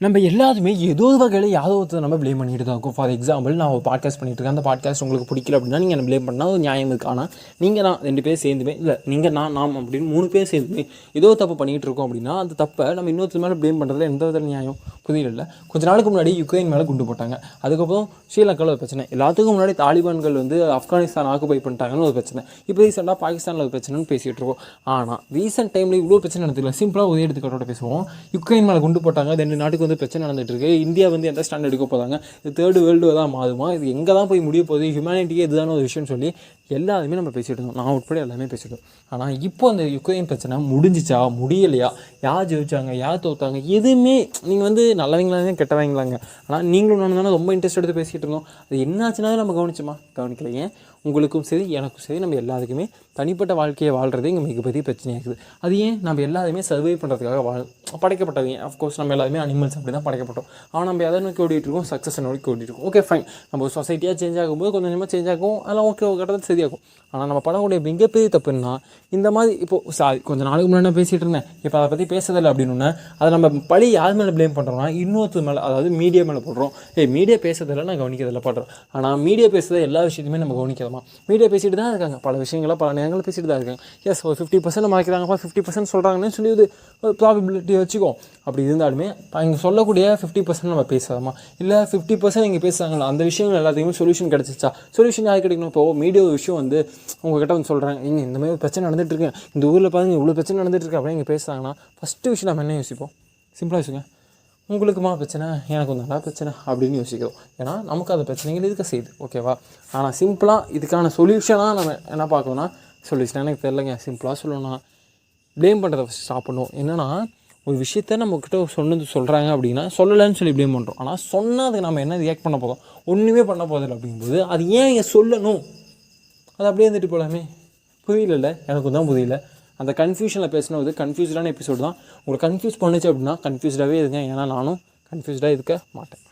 நம்ம எல்லாருமே ஏதோ ஒரு வகையில் யாரோ ஒருத்தர் நம்ம ப்ளேம் பண்ணிட்டு தான் இருக்கும். ஃபார் எக்ஸாம்பிள் நான் ஒரு பாட்காஸ்ட் பண்ணிட்டு இருக்கேன். அந்த பாட்காஸ்ட் உங்களுக்கு பிடிக்கல அப்படின்னா நீங்கள் என்ன ப்ளேம் பண்ணால் ஒரு நியாயம் இருக்கு. ஆனால் நீங்கள் நான் ரெண்டு பேர் சேர்ந்துமே இல்லை நீங்கள் நான் நாம் அப்படின்னு மூணு பேர் சேர்ந்துமே ஏதோ தப்பு பண்ணிகிட்டு இருக்கோம் அப்படின்னா அந்த தப்பை நம்ம இன்னொருத்தர் மேலே ப்ளேம் பண்ணுறதுல எந்த வித நியாயம்? புதிய இல்லை. கொஞ்ச நாளுக்கு முன்னாடி யுக்ரைன் மேலே குண்டு போட்டாங்க. அதுக்கப்புறம் ஸ்ரீலங்காவில் ஒரு பிரச்சனை. எல்லாத்துக்கும் முன்னாடி தாலிபான்கள் வந்து ஆப்கானிஸ்தான் ஆக்குபை பண்ணிட்டாங்கன்னு ஒரு பிரச்சனை. இப்போ ரீசெண்டாக பாகிஸ்தானில் ஒரு பிரச்சனைன்னு பேசிகிட்டு இருக்கோம். ஆனால் ரீசெண்ட் டைமில் இவ்வளோ பிரச்சனை நடந்துக்கல சிம்பிளாக ஒரு எடுத்துக்காட்டோட பேசுவோம். யுக்ரைன் மேலே குண்டு போட்டாங்க. ரெண்டு நாட்டுக்கு வந்து பிரச்சனை நடந்துட்டு இருக்கு. இந்தியா வந்து எந்த ஸ்டாண்ட் எடுக்க போகிறாங்க இது தேர்டு வேர்ல்டு தான் மாறுமா? இது எங்கே தான் போய் முடிய போகுது? ஹியூமனிட்டியே இதுதான ஒரு விஷயம்னு சொல்லி எல்லாருமே நம்ம பேசிட்டு இருந்தோம். நான் உட்பட எல்லாமே பேசிட்டோம் ஆனால் இப்போ அந்த யுக்ரைன் பிரச்சனை முடிஞ்சிச்சா? முடியலையா? யார் ஜெயிச்சாங்க? யார் தோத்தாங்க? எதுவுமே நீங்கள் வந்து நல்லவங்களாங்க கெட்டவங்களாங்க. ஆனால் நீங்களும் நான் தானே ரொம்ப இன்ட்ரெஸ்ட் எடுத்து பேசிகிட்டு இருந்தோம். அது என்னாச்சுன்னா நம்ம கவனிச்சோமா? கவனிக்கல ஏன்? உங்களுக்கும் சரி எனக்கும் சரி நம்ம எல்லாத்துக்குமே தனிப்பட்ட வாழ்க்கையை வாழ்கிறதே இங்கே மிகப்பெரிய பிரச்சனையாக இருக்குது அது ஏன்? நம்ம எல்லாருமே சர்வை பண்ணுறதுக்காக வாழ் படைக்கப்பட்டவங்க. அஃப்கோர்ஸ் நம்ம எல்லாருமே அனிமல்ஸ் அப்படி தான் படைக்கப்பட்டோம். ஆனால் நம்ம எதை நோக்கி ஓடிட்டுருக்கோம் சக்ஸஸ் நோக்கி ஓடிட்டுருக்கோம் ஓகே ஃபைன் நம்ம சொசைட்டியாக சேஞ்ச் ஆகும்போது கொஞ்சம் கொஞ்சமாக சேஞ்ச் ஆகும். அதெல்லாம் ஓகே கட்டத்தில் சரியாகும். ஆனால் நம்ம படக்கூடிய மிகப்பெரிய தப்புன்னா இந்த மாதிரி இப்போது சாரி கொஞ்சம் நாளுக்கு முன்னாடி பேசிகிட்டு இருந்தேன். இப்போ அதை பற்றி பேசுறதில்ல அப்படின்னா அதை நம்ம பழி யார் மேலே ப்ளேம் பண்ணுறோம்னா இன்னொருத்தர் மேலே அதாவது மீடியா மேலே போடுறோம். ஏய் மீடியா பேசுறதில்ல நான் கவனிக்கிறதில்ல பண்ணுறோம் ஆனால் மீடியா பேசுகிற எல்லா விஷயத்தையுமே நம்ம கவனிக்கிறோமா? மீடியா பேசிட்டு தான் இருக்காங்க. பல விஷயங்களை பல நேரங்களில் பேசிட்டு தான் இருக்காங்க. எஸ் ஒரு ஃபிஃப்டி பர்சன்ட் மறைக்கிறாங்கப்பா ஃபிஃப்டி பர்சன்ட் சொல்கிறாங்கன்னு சொல்லி இது ப்ராபிலிட்டி வச்சுக்கோ. அப்படி இருந்தாலுமே இங்கே சொல்லக்கூடிய ஃபிஃப்டி பர்சன்ட் நம்ம பேசலாமா இல்லை ஃபிஃப்டி பர்சன்ட் இங்கே பேசுகிறாங்களா அந்த விஷயங்கள் எல்லாத்தையுமே சொல்யூஷன் கிடச்சிச்சா சொல்யூஷன் யார் கிடைக்கணும்? இப்போ மீடியா விஷயம் வந்து உங்ககிட்ட வந்து சொல்கிறாங்க இங்கே இந்த மாதிரி பிரச்சனை நடந்துட்டு இந்த ஊரில் பாருங்க இவ்வளோ பிரச்சனை நடந்துட்டு இருக்கு அப்படின்னு இங்கே பேசுகிறாங்கன்னா ஃபஸ்ட்டு விஷயம் நம்ம என்ன யோசிப்போம்? சிம்பிளாக யோசிங்க. உங்களுக்குமா பிரச்சனை? எனக்கு நல்லா பிரச்சனை அப்படின்னு யோசிக்கிறோம். ஏன்னா நமக்கு அந்த பிரச்சனைகள் இருக்க செய்யுது. ஓகேவா ஆனால் சிம்பிளாக இதுக்கான சொல்யூஷனாக நம்ம என்ன பார்க்கணும்னா சொல்யூஷன் எனக்கு தெரிலங்க சிம்பிளாக சொல்லணும்னா ப்ளேம் பண்ணுறத ஃபஸ்ட் ஸ்டாப் பண்ணுவோம். என்னென்னா ஒரு விஷயத்த நம்மக்கிட்ட சொன்னது சொல்கிறாங்க அப்படின்னா சொல்லலைன்னு சொல்லி இப்படியே பண்ணுறோம் ஆனால் சொன்னால் அதுக்கு நம்ம என்ன ரியாக்ட் பண்ண போதும் ஒன்றுமே பண்ண போதில்லை அப்படிங்கும்போது அது ஏன் இங்கே சொல்லணும்? அது அப்படியே இருந்துட்டு போகலாமே புரியல எனக்கு தான் புரியல. அந்த கன்ஃபியூஷனில் பேசினது கன்ஃபியூஸ்டான எபிசோடு தான். உங்களை கன்ஃபியூஸ் பண்ணுச்சு அப்படின்னா கன்ஃபியூஸ்டாகவே இருங்க. ஏன்னா நானும் கன்ஃபியூஸ்டாக இருக்க மாட்டேன்.